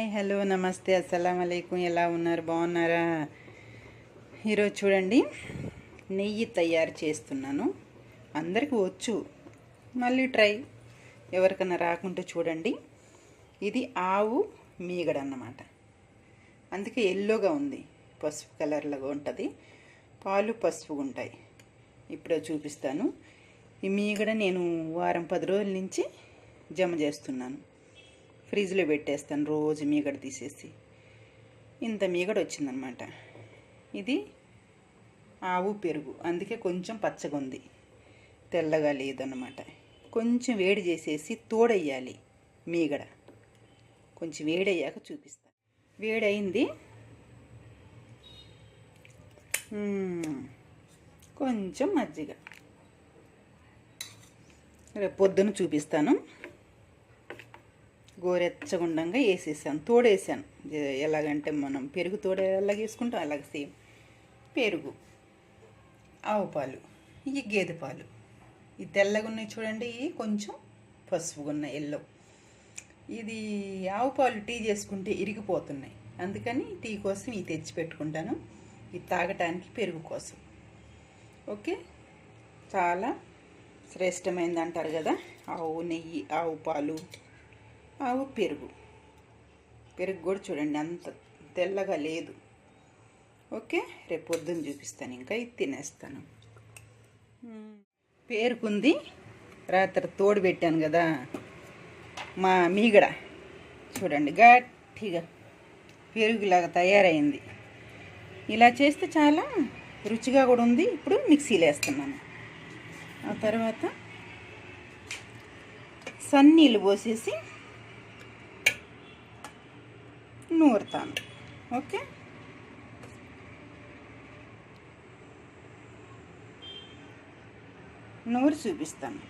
Hi hello నమస్తే అస్సలం అయికం ఎలా ఉన్నారు? బాగున్నారా? ఈరోజు చూడండి నెయ్యి తయారు చేస్తున్నాను. అందరికీ వచ్చు. మళ్ళీ ట్రై. ఎవరికైనా రాకుంటే చూడండి. ఇది ఆవు మీగడ అన్నమాట అందుకే ఎల్లోగా ఉంది. పసుపు కలర్లాగా ఉంటుంది. పాలు పసుపుగా ఉంటాయి. ఇప్పుడే చూపిస్తాను. ఈ మీగడ నేను వారం పది రోజుల నుంచి జమ చేస్తున్నాను. ఫ్రిడ్జ్లో పెట్టేస్తాను రోజు మీగడ తీసేసి. ఇంత మీగడ వచ్చిందనమాట. ఇది ఆవు పెరుగు. అందుకే కొంచెం పచ్చగా ఉంది. తెల్లగా లేదన్నమాట కొంచెం వేడి చేసేసి తోడయ్యాలి మీగడ. కొంచెం వేడయ్యాక చూపిస్తాను వేడైంది కొంచెం మజ్జిగ. రేపు పొద్దున చూపిస్తాను. గోరెచ్చగుండంగా వేసేసాను తోడేసాను. ఎలాగంటే మనం పెరుగు తోడే ఎలాగ వేసుకుంటాం అలాగ సేమ్. పెరుగు ఆవు పాలు ఇవి గేదె పాలు. ఈ తెల్లగా ఉన్నాయి చూడండి ఇవి కొంచెం పసుపుగా ఉన్నాయి ఎల్లో. ఇది ఆవు పాలు టీ చేసుకుంటే ఇరిగిపోతున్నాయి. అందుకని టీ కోసం ఇవి తెచ్చి పెట్టుకుంటాను. ఇది తాగటానికి పెరుగు కోసం. ఓకే? చాలా శ్రేష్టమైనది అంటారు కదా ఆవు నెయ్యి ఆవు పాలు. ఆవు పెరుగు. పెరుగు కూడా చూడండి అంత తెల్లగా లేదు. ఓకే? రేపు పొద్దున్న చూపిస్తాను ఇంకా ఇది తినేస్తాను. పేరుకుంది. రాత్రి తోడు పెట్టాను కదా మా మీగడ. చూడండి గట్టిగా పెరుగులాగా తయారైంది. ఇలా చేస్తే చాలా రుచిగా కూడా ఉంది. ఇప్పుడు మిక్సీలో వేస్తున్నాను. ఆ తర్వాత సన్నీళ్ళు పోసేసి నూరుతాను. ఓకే? నూరు చూపిస్తాను.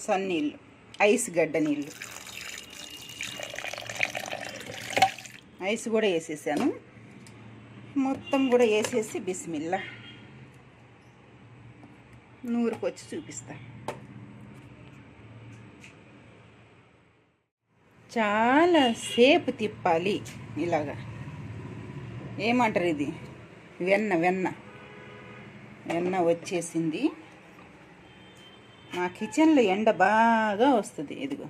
సన్నీళ్ళు ఐస్ గడ్డ నీళ్ళు. ఐస్ కూడా వేసేసాను. మొత్తం కూడా వేసేసి బిస్మిల్లా. నూరుకొచ్చి చూపిస్తాను చాలా సేపు తిప్పాలి ఇలాగా. ఏమంటారు ఇది? వెన్న వెన్న. వెన్న వచ్చేసింది. మా కిచెన్లో ఎండ బాగా వస్తుంది ఇదిగో.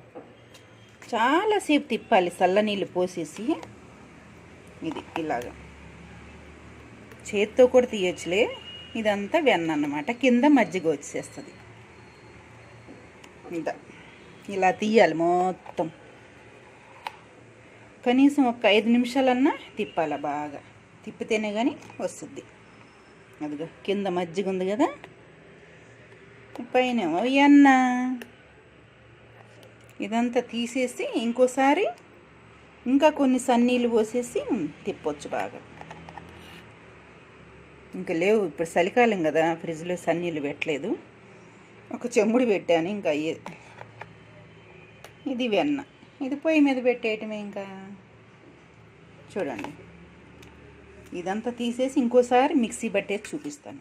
చాలాసేపు తిప్పాలి చల్లనీళ్ళు పోసేసి. ఇది ఇలాగ. చేత్తో కూడా తీయచ్చులే. ఇదంతా వెన్న అన్నమాట. కింద మజ్జిగ వచ్చేస్తుంది. ఇంత ఇలా తీయాలి మొత్తం. కనీసం ఒక ఐదు నిమిషాలన్నా తిప్పాలి బాగా. తిప్పితేనే కానీ వస్తుంది. అదిగో కింద మజ్జిగ ఉంది కదా? పైన ఎన్న ఇదంతా తీసేసి ఇంకోసారి ఇంకా కొన్ని సన్నీళ్ళు పోసేసి తిప్పొచ్చు బాగా. ఇంకా లేవు ఇప్పుడు చలికాలం కదా ఫ్రిడ్జ్లో సన్నీళ్ళు పెట్టలేదు. ఒక చెమ్ముడు పెట్టాను ఇంకా అయ్యే. ఇది వెన్న. ఇది పొయ్యి మీద పెట్టేయటమే ఇంకా. చూడండి. ఇదంతా తీసేసి ఇంకోసారి మిక్సీ పట్టేసి చూపిస్తాను.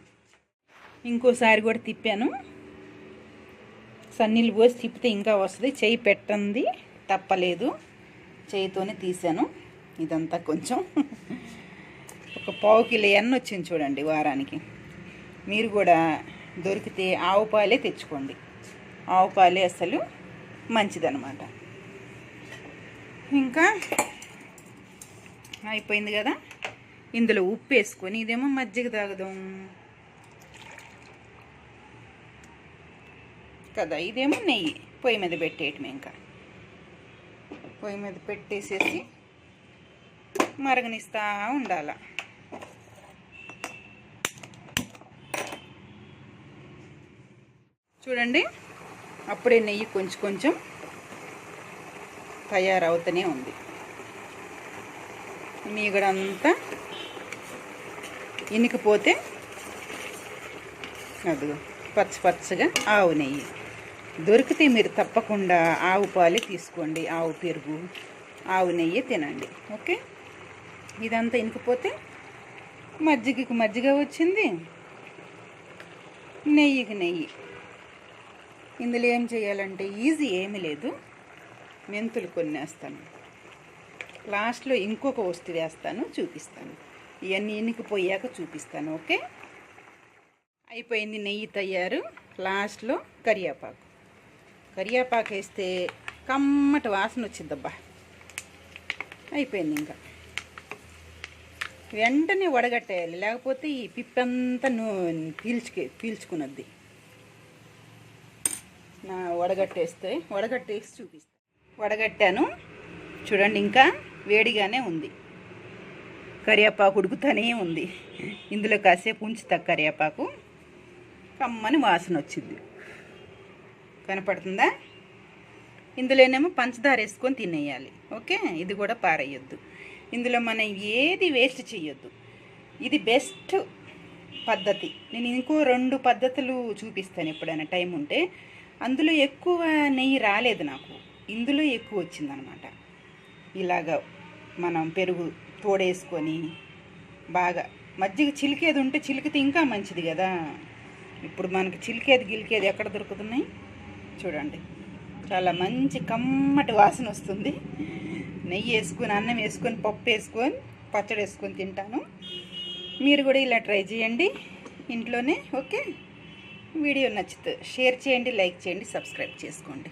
ఇంకోసారి కూడా తిప్పాను. సన్నీళ్ళు పోసి తిప్పితే ఇంకా వస్తుంది. చేయి పెట్టంది. తప్పలేదు. చేయితోనే తీసాను. ఇదంతా కొంచెం ఒక పావు కిలో ఎన్న వచ్చింది చూడండి వారానికి. మీరు కూడా దొరికితే ఆవు పాలే తెచ్చుకోండి. ఆవు పాలే అసలు మంచిదన్నమాట. ఇంకా అయిపోయింది కదా? ఇందులో ఉప్పు వేసుకొని ఇదేమో మజ్జిగ తాగుదాం. కదా ఇదేమో నెయ్యి. పొయ్యి మీద పెట్టేయటం ఇంకా. పొయ్యి మీద పెట్టేసేసి మరగనిస్తా ఉండాల. చూడండి అప్పుడే నెయ్యి కొంచెం కొంచెం తయారవుతూనే ఉంది. మీగడంతా ఇనికిపోతే అది పచ్చ పచ్చగా ఆవు నెయ్యి. దొరికితే మీరు తప్పకుండా ఆవు పాలే తీసుకోండి ఆవు పెరుగు ఆవు నెయ్యి తినండి. ఓకే? ఇదంతా ఇనికిపోతే మజ్జిగకి మజ్జిగ వచ్చింది. నెయ్యికి నెయ్యి. ఇందులో ఏం చేయాలంటే ఈజీ ఏమీ లేదు. మెంతులు కొన్ని వేస్తాను లాస్ట్లో ఇంకొక వస్తువు వేస్తాను చూపిస్తాను. ఇవన్నీ ఇనికిపోయాక చూపిస్తాను ఓకే? అయిపోయింది నెయ్యి తయారు లాస్ట్లో కరివేపాకు. కరివేపాకు వేస్తే కమ్మటి వాసన వచ్చిందబ్బా. అయిపోయింది ఇంకా. వెంటనే వడగట్టేయాలి లేకపోతే ఈ పిప్పంతా పీల్చుకే పీల్చుకున్నది. నా వడగట్టేస్తే వడగట్టేసి చూపిస్తాను వడగట్టాను. చూడండి ఇంకా వేడిగానే ఉంది. కరివేపాకు ఉడుకుతూనే ఉంది. ఇందులో కాసేపు ఉంచుతా కరివేపాకు. కమ్మని వాసన వచ్చింది. కనపడుతుందా? ఇందులోనేమో పంచదార వేసుకొని తినేయాలి. ఓకే? ఇది కూడా పారేయొద్దు. ఇందులో మనం ఏది వేస్ట్ చేయొద్దు ఇది బెస్ట్ పద్ధతి. నేను ఇంకో రెండు పద్ధతులు చూపిస్తాను ఎప్పుడైనా టైం ఉంటే. అందులో ఎక్కువ నెయ్యి రాలేదు నాకు. ఇందులో ఎక్కువ వచ్చిందనమాట. ఇలాగ మనం పెరుగు తోడేసుకొని బాగా మజ్జిగ చిలికేది ఉంటే చిలికితే ఇంకా మంచిది కదా. ఇప్పుడు మనకి చిలికేది గిలికేది ఎక్కడ దొరుకుతున్నాయి? చూడండి. చాలా మంచి కమ్మటి వాసన వస్తుంది. నెయ్యి వేసుకొని అన్నం వేసుకొని పప్పు వేసుకొని పచ్చడి వేసుకొని తింటాను. మీరు కూడా ఇలా ట్రై చేయండి ఇంట్లోనే ఓకే? వీడియో నచ్చితే షేర్ చేయండి లైక్ చేయండి సబ్స్క్రైబ్ చేసుకోండి.